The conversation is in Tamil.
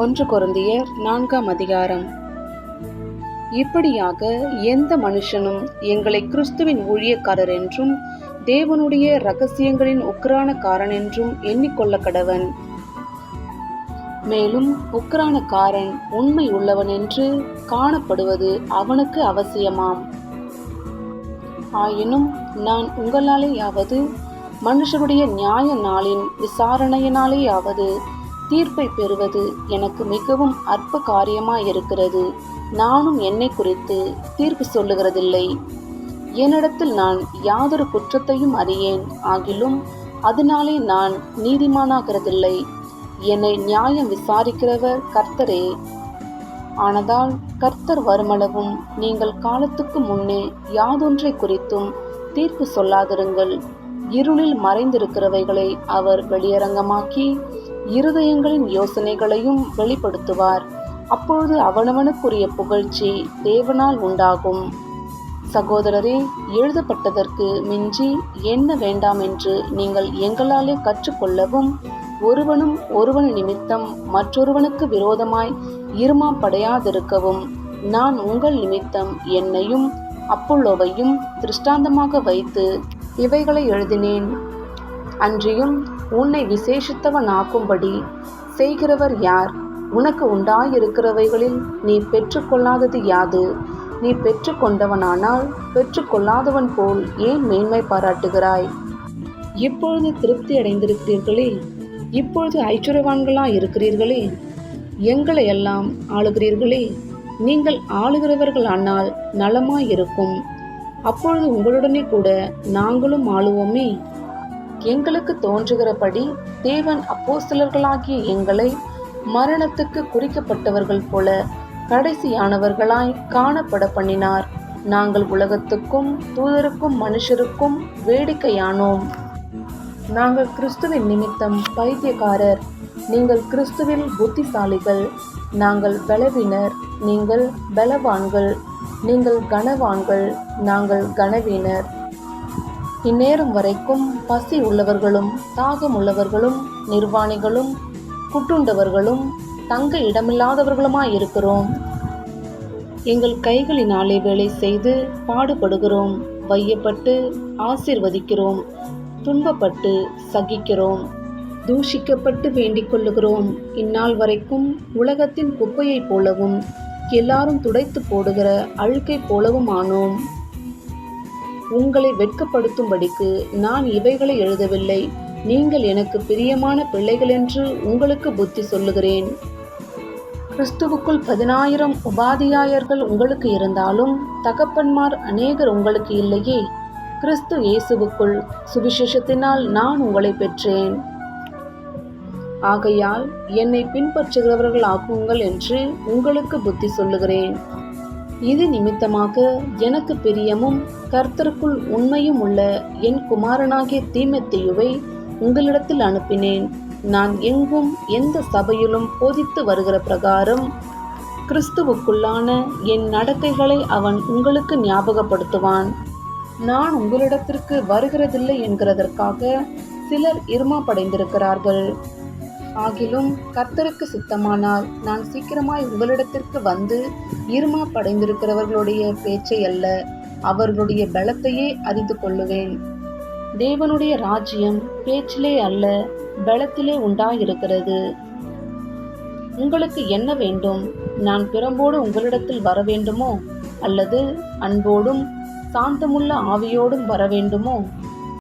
ஒன்று குருந்தியர் நான்காம் அதிகாரம். இப்படியாக எந்த மனுஷனும் எங்களை கிறிஸ்துவின் ஊழியக்காரர் என்றும் தேவனுடைய ரகசியங்களின் உக்ரானக்காரன் என்றும் எண்ணிக்கொள்ள கடவன் மேலும் உக்ரானக்காரன் உண்மை உள்ளவன் என்று காணப்படுவது அவனுக்கு அவசியமாம். ஆயினும் நான் உங்களாலேயாவது மனுஷருடைய நியாய நாளின் விசாரணையினாலேயாவது தீர்ப்பை பெறுவது எனக்கு மிகவும் அற்ப காரியமாயிருக்கிறது. நானும் என்னை குறித்து தீர்ப்பு சொல்லுகிறதில்லை. என்னிடத்தில் நான் யாதொரு குற்றத்தையும் அறியேன். ஆகிலும் அதனாலே நான் நீதிமானாகிறதில்லை. என்னை நியாயம் விசாரிக்கிறவர் கர்த்தரே. ஆனதால் கர்த்தர் வருமளவும் நீங்கள் காலத்துக்கு முன்னே யாதொன்றை குறித்தும் தீர்ப்பு சொல்லாதிருங்கள். இருளில் மறைந்திருக்கிறவைகளை அவர் வெளியரங்கமாக்கி இருதயங்களின் யோசனைகளையும் வெளிப்படுத்துவார். அப்பொழுது அவனவனுக்குரிய புகழ்ச்சி தேவனால் உண்டாகும். சகோதரரே எழுதப்பட்டதற்கு மிஞ்சி என்ன வேண்டாம் என்று நீங்கள் எங்களாலே கற்றுக்கொள்ளவும் ஒருவனும் ஒருவன் நிமித்தம் மற்றொருவனுக்கு விரோதமாய் இருமாப்படையாதிருக்கவும். நான் உங்கள் நிமித்தம் என்னையும் அப்பொல்லோவையும் திருஷ்டாந்தமாக வைத்து இவைகளை எழுதினேன். அன்றியும் உன்னை விசேஷித்தவனாக்கும்படி செய்கிறவர் யார்? உனக்கு உண்டாயிருக்கிறவைகளில் நீ பெற்றுக்கொள்ளாதது யாது? நீ பெற்றுக்கொண்டவனானால் பெற்றுக்கொள்ளாதவன் போல் ஏன் மேன்மை பாராட்டுகிறாய்? இப்பொழுது திருப்தி அடைந்திருக்கிறீர்களே. இப்பொழுது ஐச்சுரவான்களாக இருக்கிறீர்களே. எங்களை எல்லாம் ஆளுகிறீர்களே? நீங்கள் ஆளுகிறவர்கள் ஆனால் நலமாயிருக்கும் அப்பொழுது உங்களுடனே கூட நாங்களும் ஆளுவோமே. எங்களுக்கு தோன்றுகிறபடி தேவன் அப்போஸ்தலர்களாகிய எங்களை மரணத்துக்கு குறிக்கப்பட்டவர்கள் போல கடைசியானவர்களாய் காணப்பட பண்ணினார். நாங்கள் உலகத்துக்கும் தூதருக்கும் மனுஷருக்கும் வேடிக்கையானோம். நாங்கள் கிறிஸ்துவின் நிமித்தம் பைத்தியக்காரர். நீங்கள் கிறிஸ்துவில் புத்திசாலிகள். நாங்கள் பலவினர். நீங்கள் பலவான்கள். நீங்கள் கனவான்கள். நாங்கள் கனவீனர். இந்நேரம் வரைக்கும் பசி உள்ளவர்களும் தாகம் உள்ளவர்களும் நிர்வாணிகளும் குட்டுண்டவர்களும் தங்க இடமில்லாதவர்களுமாய் இருக்கிறோம். எங்கள் கைகளினாலே வேலை செய்து பாடுபடுகிறோம். வையப்பட்டு ஆசீர்வதிக்கிறோம். துன்பப்பட்டு சகிக்கிறோம். தூஷிக்கப்பட்டு வேண்டிக் கொள்ளுகிறோம். இந்நாள் வரைக்கும் உலகத்தின் குப்பையைப் போலவும் எல்லாரும் துடைத்து போடுகிற அழுக்கை போலவும் ஆனோம் உங்களை வெட்கப்படுத்தும்படிக்கு நான் இவைகளை எழுதவில்லை. நீங்கள் எனக்கு பிரியமான பிள்ளைகள் என்று உங்களுக்கு புத்தி சொல்லுகிறேன். கிறிஸ்துவுக்குள் பதினாயிரம் உபாதியாயர்கள் உங்களுக்கு இருந்தாலும் தகப்பன்மார் அநேகர் உங்களுக்கு இல்லையே. கிறிஸ்து இயேசுவுக்குள் சுவிசேஷத்தினால் நான் உங்களை பெற்றேன். ஆகையால் என்னை பின்பற்றுகிறவர்கள் ஆக்குங்கள் என்று உங்களுக்கு புத்தி சொல்லுகிறேன். இது நிமித்தமாக எனக்கு பிரியமும் கர்த்தருக்குள் உண்மையும் உள்ள என் குமாரனாகிய தீமத்தையுவை உங்களிடத்தில் அனுப்பினேன். நான் எங்கும் எந்த சபையிலும் போதித்து வருகிற பிரகாரம் கிறிஸ்துவுக்குள்ளான என் நடக்கைகளை அவன் உங்களுக்கு ஞாபகப்படுத்துவான். நான் உங்களிடத்திற்கு வருகிறதில்லை என்கிறதற்காக சிலர் இருமாப்படைந்திருக்கிறார்கள். ஆகிலும் கர்த்தருக்கு சித்தமானால் நான் சீக்கிரமாய் உங்களிடத்திற்கு வந்து இருமா படைந்திருக்கிறவர்களுடைய பேச்சை அல்ல அவர்களுடைய பலத்தையே அறிந்து கொள்ளுவேன். தேவனுடைய ராஜ்யம் பேச்சிலே அல்ல பலத்திலே உண்டாயிருக்கிறது. உங்களுக்கு என்ன வேண்டும்? நான் பிறம்போடு உங்களிடத்தில் வர வேண்டுமோ அல்லது அன்போடும் சாந்தமுள்ள ஆவியோடும் வர வேண்டுமோ